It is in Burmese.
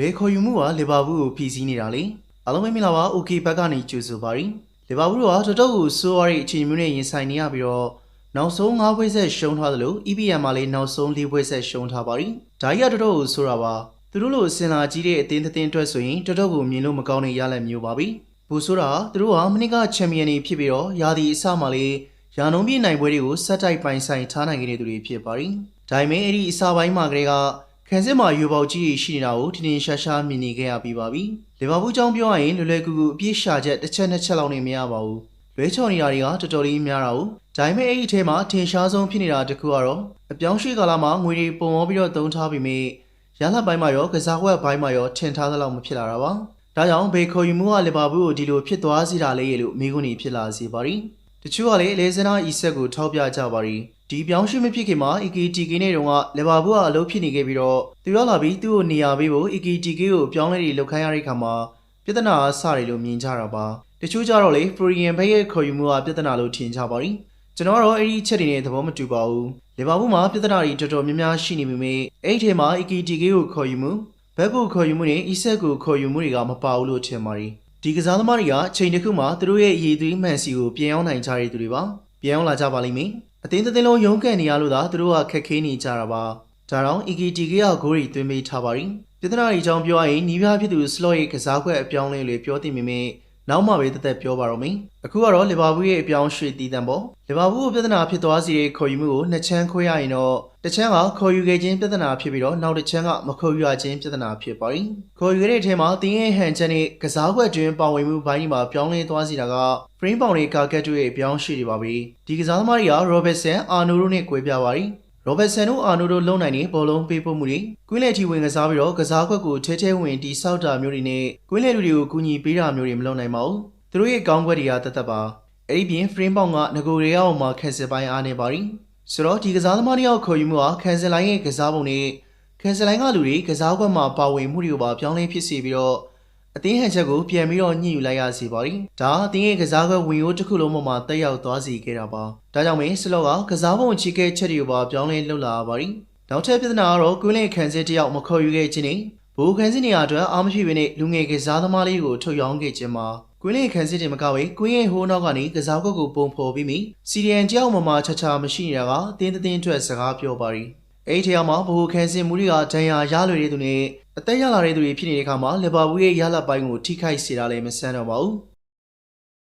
ဘယ်ခေါ်ယူမှုကလီဗာပူးကိုဖီးဆီးနေတာလဲအားလုံးပဲမင်္ဂလာပါ OK ဘက်ကနေကြိုဆိုပါရီလီဗာပူးကတော်တော်ကိုဆိုးရတဲ့အခြေအနေမျိုးနဲ့ရင်ဆိုင်နေရပြီးတော့နောက်ဆုံး၅ပွဲဆက်ရှုံးထားသလို EPL မှာလည်းနောက်ဆုံး၄ပွဲဆက်ရှုံးထားပါရီဒါကြီးကတော်တော်ကိုဆိုးတာပါသူတို့လိုစင်လာကြီးတဲ့အသင်းတစ်သင်းအတွက်ဆိုရင်တော်တော်ကိုမြင်လို့မကောင်းတဲ့ရလဒ်မျိုးပါပြီဘူဆိုးတာသူတို့ကမနစ်ကချန်ပီယံတွေဖြစ်ပြီးတော့ယာဒီအစမှာလေရာနှုံးပြည့်နိုင်ပွဲတွေကိုဆက်တိုက်ပိုင်ဆိုင်ထားနိုင်ခဲ့တဲ့သူတွေဖြစ်ပါရီဒါပေမဲ့အဲ့ဒီအစပိုင်းမှာကလေးက ခန်းစစ်မှာယူပေါကြီးရှိနေတာကိုထင်ထင်ရှားရှားမြင်နေခဲ့ရပြီးပါပြီ။လီဗာပူးကြောင့်ပြောရရင်လွယ်လွယ်ကူကူအပြည့်ရှာချက်တစ်ချက်နှစ်ချက်လောက်နဲ့မရပါဘူး။လွဲချော်နေတာတွေကတော်တော်လေးများတာ哦။ဒါပေမဲ့အဲ့ဒီအထဲမှာထင်ရှားဆုံးဖြစ်နေတာတစ်ခုကတော့အပြောင်းရွှေ့ကာလမှာငွေတွေပုံမောပြီးတော့သုံးထားပြီးမြဲရလပိုင်းမှာရောကစားကွက်ပိုင်းမှာရောထင်ထားသလောက်မဖြစ်လာတာပါ။ဒါကြောင့်ဘေခေါ်ယူမှုကလီဗာပူးကိုဒီလိုဖြစ်သွားစေတာလေလို့မိကုန်းနေဖြစ်လာစေပါရီ။တချို့ကလည်းလေဆနာအီဆက်ကိုထောက်ပြကြပါရီ။ ဒီပြောင်းရွှေ့မဖြစ်ခင်မှာ EKTK နဲ့တုန်းကလီဗာပူးကအလုပ်ဖြစ်နေခဲ့ပြီးတော့သူရောက်လာပြီးသူ့ကိုနေရာပေးဖို့ EKTK ကိုပြောင်းလဲတွေလုပ်ခိုင်းရတဲ့ခါမှာပြဿနာအစတယ်လို့မြင်ကြတာပါတချို့ကြတော့လေ Florian ဘက်ရဲ့ခေါ်ယူမှုကပြဿနာလို့ထင်ကြပါလိကျွန်တော်ကတော့အဲ့ဒီအချက်တွေနဲ့သဘောမတူပါဘူးလီဗာပူးမှာပြဿနာတွေတော်တော်များများရှိနေပေမဲ့အဲ့ဒီထဲမှာ EKTK ကိုခေါ်ယူမှုဘက်ကိုခေါ်ယူမှုနဲ့ ESET ကိုခေါ်ယူမှုတွေကမပါဘူးလို့ထင်ပါတယ်ဒီကစားသမားတွေကအချိန်တစ်ခုမှသူတို့ရဲ့အရေးသွေးမှန်စီကိုပြန်ရောက်နိုင်ကြတဲ့သူတွေပါပြန်ရောက်လာကြပါလိမ့်မယ် အတင်းတစ်တင်းလုံးရုန်းကန်နေရလို့သာသူတို့ကခက်ခဲနေကြတာပါဒါကြောင့် EKTK ကဂိုးတွေသွင်းပေးထားပါရင်ပြဿနာတွေအကြောင်းပြောရရင်နီးပြဖြစ်သူ slot ရဲ့ကစားကွက်အပြောင်းလဲတွေပြောသိမိမိ နောက်မှပဲတက်တက်ပြောပါတော့မယ်အခုကတော့လီဗာပူးရဲ့အပြောင်းရွှေ့တည်တံပေါ့လီဗာပူးကိုပြဿနာဖြစ်သွားစေတဲ့ခေါ်ယူမှုကိုနှစ်ချမ်းခွဲရရင်တော့တစ်ချမ်းကခေါ်ယူခဲ့ခြင်းပြဿနာဖြစ်ပြီးတော့နောက်တစ်ချမ်းကမခေါ်ယူရခြင်းပြဿနာဖြစ်ပါရင်ခေါ်ယူခဲ့တဲ့အထဲမှာတင်းရဲ့ဟန်ချက်နဲ့ကစားကွက်တွင်ပါဝင်မှုဘိုင်းဒီမှာပြောင်းလဲသွားစေတာက frame ပေါင်တွေကာကက်တို့ရဲ့အပြောင်းရွှေ့တွေပါပဲဒီကစားသမားတွေက Robertson အာနိုတို့နဲ့꿰ပြပါရီ ရောဘတ်ဆန်တို့အာနိုတို့လုံနိုင်နေဘောလုံးပေးပို့မှုတွေကွင်းလေတီဝင်ကစားပြီးတော့ကစားခွက်ကိုထဲထဲဝင်တီဆောက်တာမျိုးတွေနဲ့ကွင်းလေလူတွေကိုကူညီပေးတာမျိုးတွေမလုပ်နိုင်ပါဘူးသူတို့ရဲ့ကောင်းကွက်တွေကတသက်ပါအဲ့ဒီပြင် frame ပေါင်ကငကိုတွေရောက်မှခက်စစ်ပိုင်းအားနေပါရီဆိုတော့ဒီကစားသမားတယောက်ခေါ်ယူမှုကကန်ဆယ်လိုင်းရဲ့ကစားပုံနဲ့ကန်ဆယ်လိုင်းကလူတွေကစားခွက်မှာပါဝင်မှုတွေကိုပါပြောင်းလဲဖြစ်စေပြီးတော့ အသင်းဟန်ချက်ကိုပြန်ပြီးတော့ညှိယူလိုက်ရစီပါရီဒါအသင်းရဲ့ကစားကွက်ဝင်ရိုးတစ်ခုလုံးပေါ်မှာတက်ရောက်သွားစီခဲ့တာပါဒါကြောင့်မင်းစလော့ကကစားပုံချီကဲချက်တွေကိုပါပြောင်းလဲလှုပ်လာပါရီနောက်ထပ်ပြဿနာကတော့ကွင်းလင်းခန်းစစ်တယောက်မခေါ်ယူခဲ့ခြင်းနဲ့ဘိုးခန်းစစ်နေရာအတွက်အားမရှိဘဲနဲ့လူငယ်ကစားသမားလေးကိုထုတ်ရောင်းခဲ့ခြင်းမှာကွင်းလင်းခန်းစစ်တင်မကဝေကွင်းရဲ့ဟိုးနောက်ကနေကစားကွက်ကိုပုံဖော်ပြီးမိစီရီယန်တယောက်မှမှချာချာမရှိနေတာကတင်းတင်းအတွက်စကားပြောပါရီအဲ့ဒီထဲမှာဘိုးခန်းစစ်မှုတွေကဒဏ်ရာရလွယ်တဲ့သူနဲ့ အသက်ရလာတဲ့သူတွေဖြစ်နေတဲ့အခါမှာလီဗာပူးရဲ့ရလဒ်ပိုင်းကိုထိခိုက်စေတာလည်းမဆန်းတော့ပါဘူး